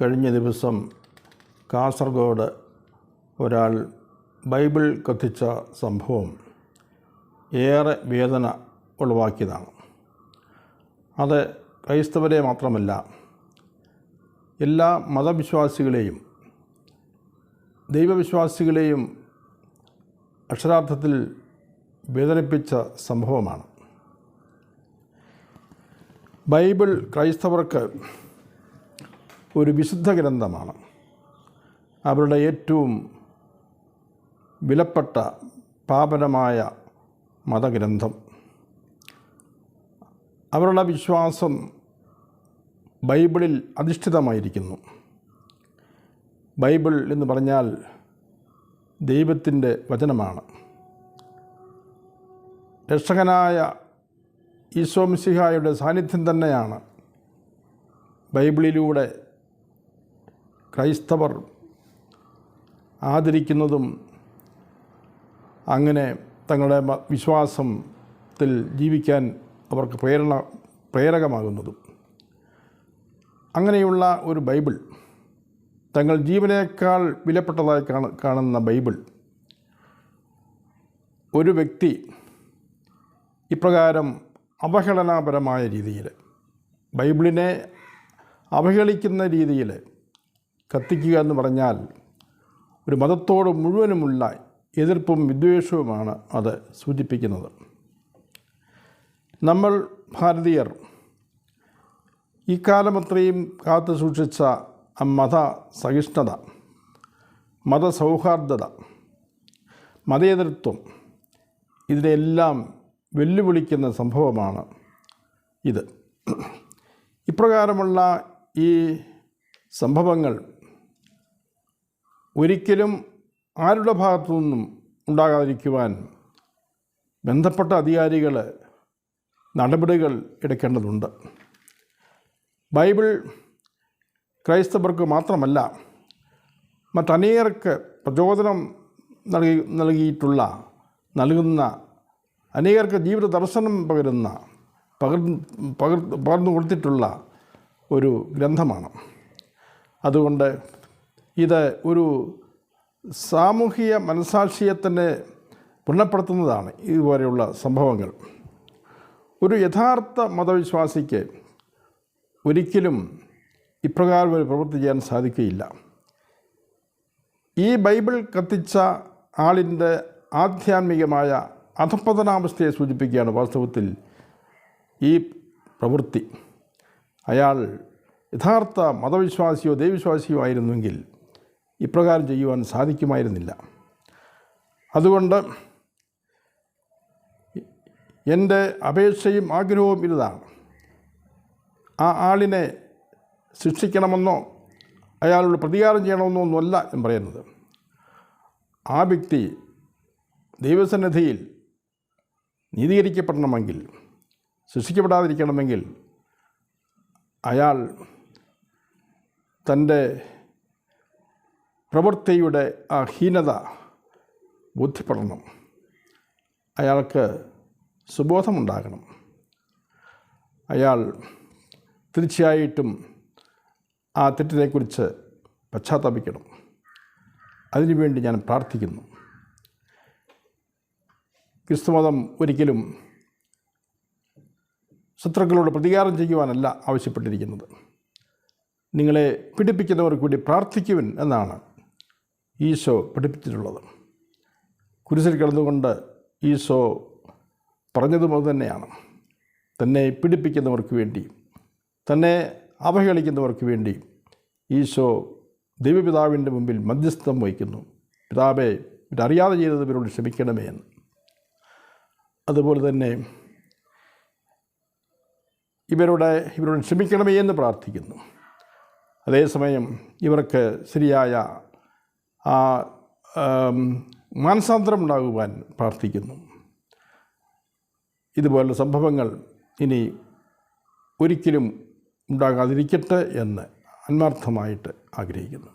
കഴിഞ്ഞ ദിവസം കാസർഗോഡ് ഒരാൾ ബൈബിൾ കത്തിച്ച സംഭവം ഏറെ വേദന ഉളവാക്കിയതാണ്. അത് ക്രൈസ്തവരെ മാത്രമല്ല എല്ലാ മതവിശ്വാസികളെയും ദൈവവിശ്വാസികളെയും അക്ഷരാർത്ഥത്തിൽ വേദനിപ്പിച്ച സംഭവമാണ്. ബൈബിൾ ക്രൈസ്തവർക്ക് ഒരു വിശുദ്ധ ഗ്രന്ഥമാണ്. അവരുടെ ഏറ്റവും വിലപ്പെട്ട പാപനമായ മതഗ്രന്ഥം. അവരുടെ വിശ്വാസം ബൈബിളിൽ അധിഷ്ഠിതമായിരിക്കുന്നു. ബൈബിൾ എന്ന് പറഞ്ഞാൽ ദൈവത്തിന്റെ വചനമാണ്. രക്ഷകനായ ഈശോമിസിഹായുടെ സാന്നിധ്യം തന്നെയാണ് ബൈബിളിലൂടെ ക്രൈസ്തവർ ആദരിക്കുന്നതും അങ്ങനെ തങ്ങളുടെ വിശ്വാസത്തിൽ ജീവിക്കാൻ അവർക്ക് പ്രേരണ പ്രേരകമാകുന്നതും. അങ്ങനെയുള്ള ഒരു ബൈബിൾ തങ്ങൾ ജീവനേക്കാൾ വിലപ്പെട്ടതായി കാണ കാണുന്ന ബൈബിൾ ഒരു വ്യക്തി ഇപ്രകാരം അവഹേളനാപരമായ രീതിയിൽ ബൈബിളിനെ അവഹേളിക്കുന്ന രീതിയിൽ കത്തിക്കുക എന്ന് പറഞ്ഞാൽ ഒരു മതത്തോട് മുഴുവനുമുള്ള എതിർപ്പും വിദ്വേഷവുമാണ് അത് സൂചിപ്പിക്കുന്നത്. നമ്മൾ ഭാരതീയർ ഈ കാലമത്രയും കാത്തു സൂക്ഷിച്ച മത സഹിഷ്ണുത മതസൗഹാർദ്ദത മതേതൃത്വം ഇതിനെല്ലാം വെല്ലുവിളിക്കുന്ന സംഭവമാണ് ഇത്. ഇപ്രകാരമുള്ള ഈ സംഭവങ്ങൾ ഒരിക്കലും ആരുടെ ഭാഗത്തു നിന്നും ഉണ്ടാകാതിരിക്കുവാൻ ബന്ധപ്പെട്ട അധികാരികൾ നടപടികൾ എടുക്കേണ്ടതുണ്ട്. ബൈബിൾ ക്രൈസ്തവർക്ക് മാത്രമല്ല മറ്റനേകർക്ക് പ്രചോദനം നൽകി നൽകിയിട്ടുള്ള നൽകുന്ന അനേകർക്ക് ജീവിത ദർശനം പകരുന്ന പകർ പകർ പകർന്നു കൊടുത്തിട്ടുള്ള ഒരു ഗ്രന്ഥമാണ്. അതുകൊണ്ട് ഇത് ഒരു സാമൂഹിക മനസാക്ഷിയെ തന്നെ പുണ്യപ്പെടുത്തുന്നതാണ് ഇതുപോലെയുള്ള സംഭവങ്ങൾ. ഒരു യഥാർത്ഥ മതവിശ്വാസിക്ക് ഒരിക്കലും ഇപ്രകാരം ഒരു പ്രവൃത്തി ചെയ്യാൻ സാധിക്കുകയില്ല. ഈ ബൈബിൾ കത്തിച്ച ആളിന്റെ ആധ്യാത്മികമായ അധപ്പതനാവസ്ഥയെ സൂചിപ്പിക്കുകയാണ് വാസ്തവത്തിൽ ഈ പ്രവൃത്തി. അയാൾ യഥാർത്ഥ മതവിശ്വാസിയോ ദൈവവിശ്വാസിയോ ആയിരുന്നെങ്കിൽ ഇപ്രകാരം ചെയ്യുവാൻ സാധിക്കുമായിരുന്നില്ല. അതുകൊണ്ട് എന്റെ അപേക്ഷയും ആഗ്രഹവും ഇതാണ് ആ ആളിനെ ശിക്ഷിക്കണമെന്നോ അയാളോട് പ്രതികാരം ചെയ്യണമെന്നോ ഒന്നുമല്ല ഞാൻ പറയുന്നത്. ആ വ്യക്തി ദൈവസന്നിധിയിൽ നീതീകരിക്കപ്പെടണമെങ്കിൽ ശിക്ഷിക്കപ്പെടാതിരിക്കണമെങ്കിൽ അയാൾ തന്റെ പ്രവൃത്തിയുടെ ആ ഹീനത ബോധ്യപ്പെടണം. അയാൾക്ക് സുബോധമുണ്ടാകണം. അയാൾ തീർച്ചയായിട്ടും ആ തെറ്റിനെക്കുറിച്ച് പശ്ചാത്താപിക്കണം. അതിനുവേണ്ടി ഞാൻ പ്രാർത്ഥിക്കുന്നു. ക്രിസ്തുമതം ഒരിക്കലും ശത്രുക്കളോട് പ്രതികാരം ചെയ്യുവാനല്ല ആവശ്യപ്പെട്ടിരിക്കുന്നത്. നിങ്ങളെ പിടിപ്പിക്കുന്നവർ കൂടി പ്രാർത്ഥിക്കുവിൻ എന്നാണ് ഈശോ പഠിപ്പിച്ചിട്ടുള്ളത്. കുരിശിൽ കിടന്നുകൊണ്ട് ഈശോ പറഞ്ഞതുപോലെ തന്നെയാണ്. തന്നെ പിടിപ്പിക്കുന്നവർക്ക് വേണ്ടി തന്നെ അവഹേളിക്കുന്നവർക്ക് വേണ്ടി ഈശോ ദൈവപിതാവിന്റെ മുമ്പിൽ മധ്യസ്ഥം വഹിക്കുന്നു. പിതാവെ ഇവരറിയാതെ ചെയ്തത് ഇവരോട് ക്ഷമിക്കണമേ എന്ന്. അതുപോലെ തന്നെ ഇവരുടെ ഇവരോട് ക്ഷമിക്കണമേ എന്ന് പ്രാർത്ഥിക്കുന്നു. അതേസമയം ഇവർക്ക് ശരിയായ ആ മാനസാന്തരം ഉണ്ടാകുവാൻ പ്രാർത്ഥിക്കുന്നു. ഇതുപോലുള്ള സംഭവങ്ങൾ ഇനി ഒരിക്കലും ഉണ്ടാകാതിരിക്കട്ടെ എന്ന് ആത്മാർത്ഥമായിട്ട് ആഗ്രഹിക്കുന്നു.